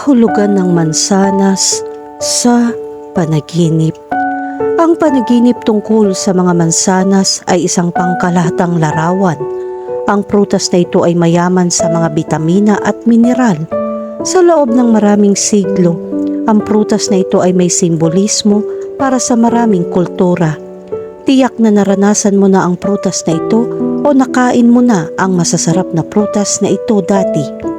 Kahulugan ng mansanas sa panaginip. Ang panaginip tungkol sa mga mansanas ay isang pangkalahatang larawan. Ang prutas na ito ay mayaman sa mga bitamina at mineral. Sa loob ng maraming siglo, ang prutas na ito ay may simbolismo para sa maraming kultura. Tiyak na naranasan mo na ang prutas na ito o nakain mo na ang masasarap na prutas na ito dati.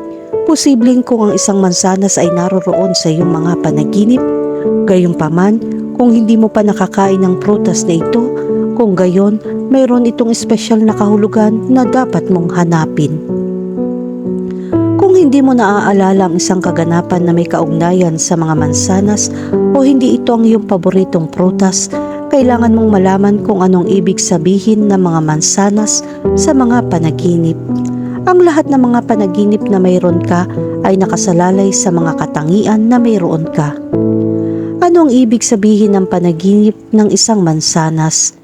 Posibleng kung ang isang mansanas ay naroroon sa iyong mga panaginip, gayunpaman kung hindi mo pa nakakain ng prutas na ito, kung gayon, mayroon itong espesyal na kahulugan na dapat mong hanapin. Kung hindi mo naaalala ang isang kaganapan na may kaugnayan sa mga mansanas o hindi ito ang iyong paboritong prutas, kailangan mong malaman kung anong ibig sabihin ng mga mansanas sa mga panaginip. Ang lahat ng mga panaginip na mayroon ka ay nakasalalay sa mga katangian na mayroon ka. Anong ibig sabihin ng panaginip ng isang mansanas?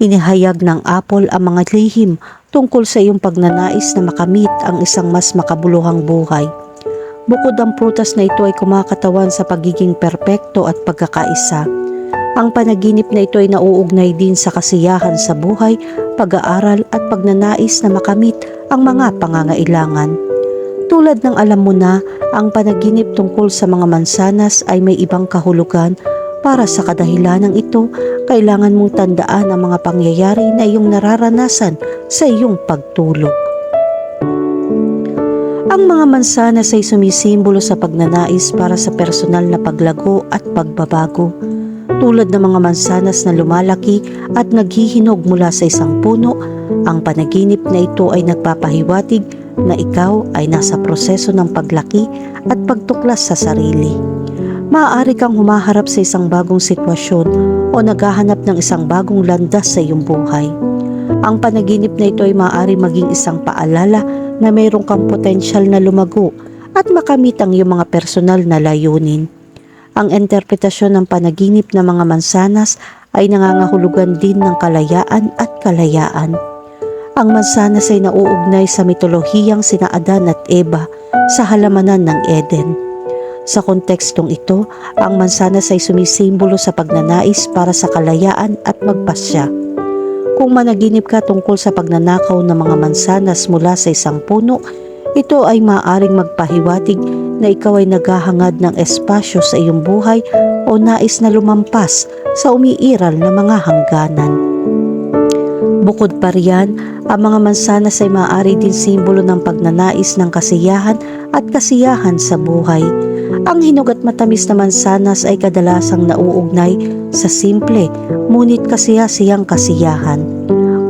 Inihayag ng apple ang mga lihim tungkol sa iyong pagnanais na makamit ang isang mas makabuluhang buhay. Bukod ang prutas na ito ay kumakatawan sa pagiging perpekto at pagkakaisa. Ang panaginip na ito ay nauugnay din sa kasiyahan sa buhay, pag-aaral at pagnanais na makamit ang mga pangangailangan. Tulad ng alam mo na, ang panaginip tungkol sa mga mansanas ay may ibang kahulugan para sa kadahilanang ito, kailangan mong tandaan ang mga pangyayari na iyong nararanasan sa iyong pagtulog. Ang mga mansanas ay sumisimbolo sa pagnanais para sa personal na paglago at pagbabago. Tulad ng mga mansanas na lumalaki at naghihinog mula sa isang puno, ang panaginip na ito ay nagpapahiwatig na ikaw ay nasa proseso ng paglaki at pagtuklas sa sarili. Maaari kang humaharap sa isang bagong sitwasyon o naghahanap ng isang bagong landas sa iyong buhay. Ang panaginip na ito ay maaari maging isang paalala na mayroon kang potensyal na lumago at makamit ang iyong mga personal na layunin. Ang interpretasyon ng panaginip ng mga mansanas ay nangangahulugan din ng kalayaan at kalayaan. Ang mansanas ay nauugnay sa mitolohiyang sina Adan at Eva sa halamanan ng Eden. Sa kontekstong ito, ang mansanas ay sumisimbolo sa pagnanais para sa kalayaan at magpasya. Kung managinip ka tungkol sa pagnanakaw ng mga mansanas mula sa isang puno, ito ay maaaring magpahiwatig na ikaw ay naghahangad ng espasyo sa iyong buhay o nais na lumampas sa umiiral na mga hangganan. Bukod pa riyan, ang mga mansanas ay maaari din simbolo ng pagnanais ng kasiyahan at kasiyahan sa buhay. Ang hinog at matamis na mansanas ay kadalasang nauugnay sa simple, ngunit kasiyasiyang kasiyahan.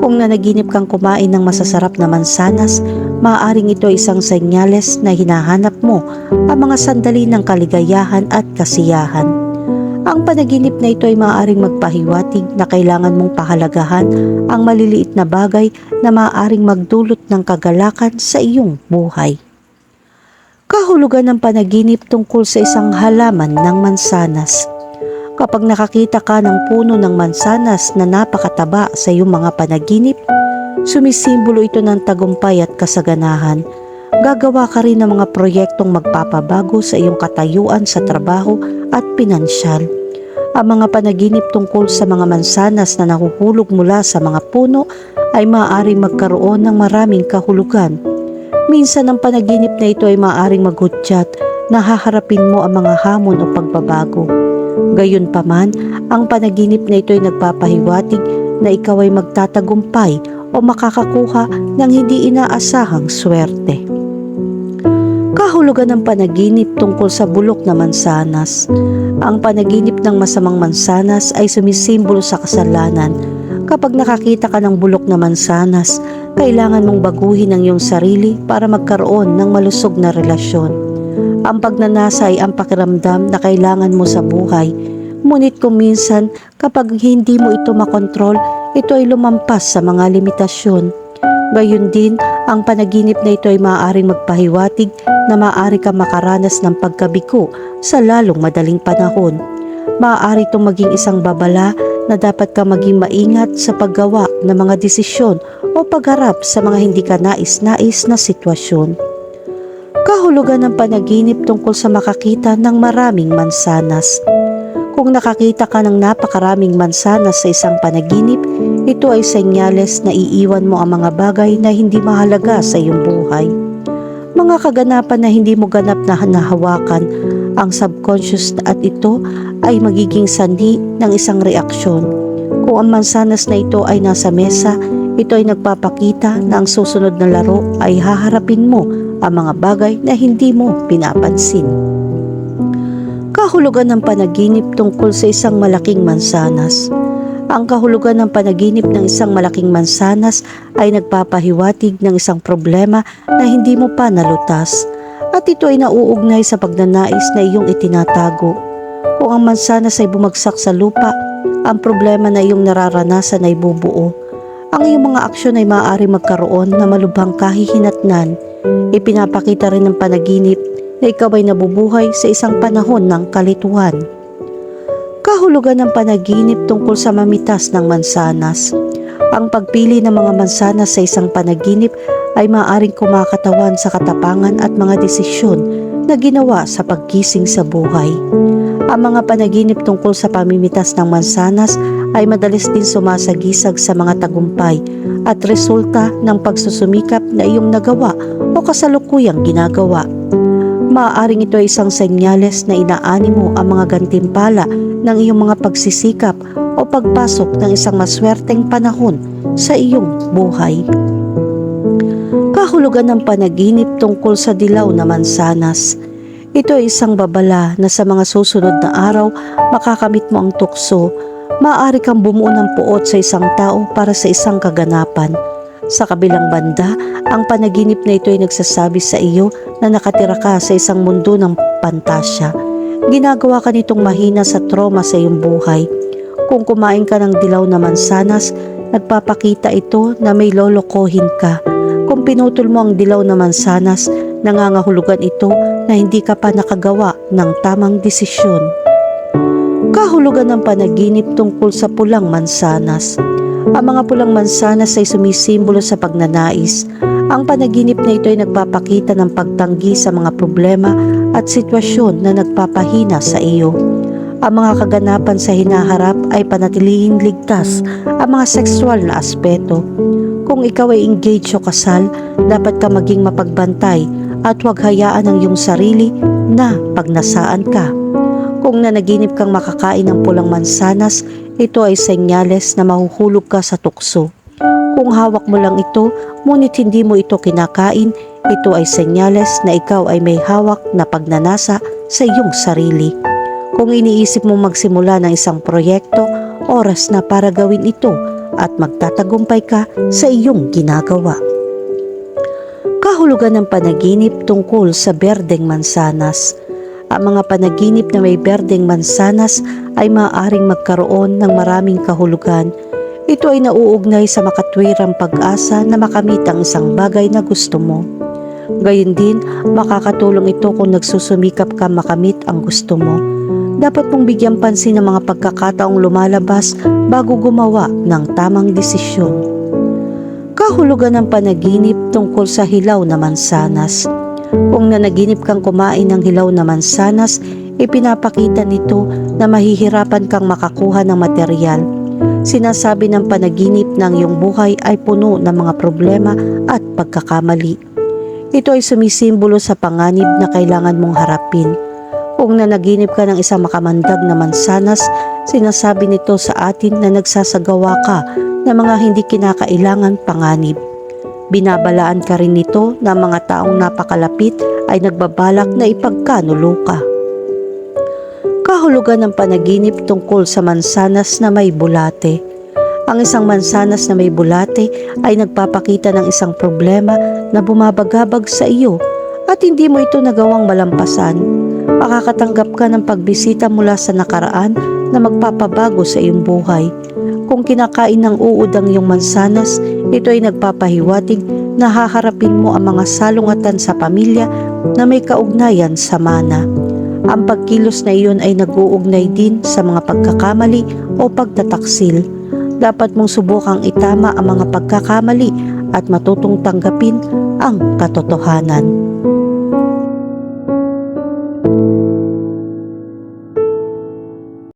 Kung nanaginip kang kumain ng masasarap na mansanas, maaaring ito isang senyales na hinahanap mo ang mga sandali ng kaligayahan at kasiyahan. Ang panaginip na ito ay maaaring magpahiwatig na kailangan mong pahalagahan ang maliliit na bagay na maaaring magdulot ng kagalakan sa iyong buhay. Kahulugan ng panaginip tungkol sa isang halaman ng mansanas. Kapag nakakita ka ng puno ng mansanas na napakataba sa iyong mga panaginip, sumisimbolo ito ng tagumpay at kasaganahan. Gagawa ka rin ng mga proyektong magpapabago sa iyong katayuan sa trabaho at pinansyal. Ang mga panaginip tungkol sa mga mansanas na nahuhulog mula sa mga puno ay maaaring magkaroon ng maraming kahulugan. Minsan ang panaginip na ito ay maaaring maghudyat na haharapin mo ang mga hamon o pagbabago. Gayunpaman, ang panaginip na ito ay nagpapahiwatig na ikaw ay magtatagumpay o makakakuha ng hindi inaasahang swerte. Kahulugan ng panaginip tungkol sa bulok na mansanas. Ang panaginip ng masamang mansanas ay sumisimbolo sa kasalanan. Kapag nakakita ka ng bulok na mansanas, kailangan mong baguhin ang iyong sarili para magkaroon ng malusog na relasyon. Ang pagnanasa ay ang pakiramdam na kailangan mo sa buhay. Ngunit kung minsan, kapag hindi mo ito makontrol, ito ay lumampas sa mga limitasyon. Gayon din, ang panaginip na ito ay maaaring magpahiwatig na maaari ka makaranas ng pagkabiko sa lalong madaling panahon. Maaari itong maging isang babala na dapat ka maging maingat sa paggawa ng mga desisyon o pagharap sa mga hindi ka nais-nais na sitwasyon. Kahulugan ng panaginip tungkol sa makakita ng maraming mansanas. Kung nakakita ka ng napakaraming mansanas sa isang panaginip, ito ay senyales na iiwan mo ang mga bagay na hindi mahalaga sa iyong buhay. Mga kaganapan na hindi mo ganap na nahawakan ang subconscious at ito ay magiging sanhi ng isang reaksyon. Kung ang mansanas na ito ay nasa mesa, ito ay nagpapakita na ang susunod na laro ay haharapin mo ang mga bagay na hindi mo pinapansin. Kahulugan ng panaginip tungkol sa isang malaking mansanas. Ang kahulugan ng panaginip ng isang malaking mansanas ay nagpapahiwatig ng isang problema na hindi mo pa nalutas at ito ay nauugnay sa pagnanais na iyong itinatago. Kung ang mansanas ay bumagsak sa lupa, ang problema na iyong nararanasan ay bubuo. Ang iyong mga aksyon ay maaari magkaroon na malubhang kahihinatnan. Ipinapakita rin ng panaginip na ikaw ay nabubuhay sa isang panahon ng kalituhan. Kahulugan ng panaginip tungkol sa mamitas ng mansanas. Ang pagpili ng mga mansanas sa isang panaginip ay maaaring kumakatawan sa katapangan at mga desisyon na ginawa sa pagkising sa buhay. Ang mga panaginip tungkol sa pamimitas ng mansanas ay madalas din sumasagisag sa mga tagumpay at resulta ng pagsusumikap na iyong nagawa o kasalukuyang ginagawa. Maaaring ito ay isang senyales na inaani mo ang mga gantimpala ng iyong mga pagsisikap o pagpasok ng isang maswerteng panahon sa iyong buhay. Kahulugan ng panaginip tungkol sa dilaw na mansanas. Ito ay isang babala na sa mga susunod na araw makakamit mo ang tukso. Maaari kang bumuo ng puot sa isang tao para sa isang kaganapan. Sa kabilang banda, ang panaginip na ito ay nagsasabi sa iyo na nakatira ka sa isang mundo ng pantasya. Ginagawa ka nitong mahina sa trauma sa iyong buhay. Kung kumain ka ng dilaw na mansanas, nagpapakita ito na may lolokohin ka. Kung pinutol mo ang dilaw na mansanas, nangangahulugan ito na hindi ka pa nakagawa ng tamang desisyon. Kahulugan ng panaginip tungkol sa pulang mansanas. Ang mga pulang mansanas ay sumisimbolo sa pagnanais. Ang panaginip na ito ay nagpapakita ng pagtanggi sa mga problema at sitwasyon na nagpapahina sa iyo. Ang mga kaganapan sa hinaharap ay panatilihing ligtas ang mga sexual na aspeto. Kung ikaw ay engaged o kasal, dapat ka maging mapagbantay at huwag hayaan ang iyong sarili na pagnasaan ka. Kung nanaginip kang makakain ng pulang mansanas, ito ay senyales na mahuhulog ka sa tukso. Kung hawak mo lang ito, ngunit hindi mo ito kinakain, ito ay senyales na ikaw ay may hawak na pagnanasa sa iyong sarili. Kung iniisip mo magsimula ng isang proyekto, oras na para gawin ito at magtatagumpay ka sa iyong ginagawa. Kahulugan ng panaginip tungkol sa berdeng mansanas. Ang mga panaginip na may berdeng mansanas ay maaaring magkaroon ng maraming kahulugan. Ito ay nauugnay sa makatwirang pag-asa na makamit ang isang bagay na gusto mo. Gayun din, makakatulong ito kung nagsusumikap ka makamit ang gusto mo. Dapat mong bigyan pansin ng mga pagkakataong lumalabas bago gumawa ng tamang desisyon. Kahulugan ng panaginip tungkol sa hilaw na mansanas. Kung nanaginip kang kumain ng hilaw na mansanas, ipinapakita nito na mahihirapan kang makakuha ng material. Sinasabi ng panaginip ng iyong buhay ay puno ng mga problema at pagkakamali. Ito ay sumisimbolo sa panganib na kailangan mong harapin. Kung nanaginip ka ng isang makamandag na mansanas, sinasabi nito sa atin na nagsasagawa ka ng mga hindi kinakailangan panganib. Binabalaan ka rin nito na mga taong napakalapit ay nagbabalak na ipagkanulo ka. Kahulugan ng panaginip tungkol sa mansanas na may bulate. Ang isang mansanas na may bulate ay nagpapakita ng isang problema na bumabagabag sa iyo at hindi mo ito nagawang malampasan. Makakatanggap ka ng pagbisita mula sa nakaraan na magpapabago sa iyong buhay. Kung kinakain ng uod ang iyong mansanas, ito ay nagpapahiwatig na haharapin mo ang mga salungatan sa pamilya na may kaugnayan sa mana. Ang pagkilos na iyon ay nag-uugnay din sa mga pagkakamali o pagtataksil. Dapat mong subukang itama ang mga pagkakamali at matutong tanggapin ang katotohanan.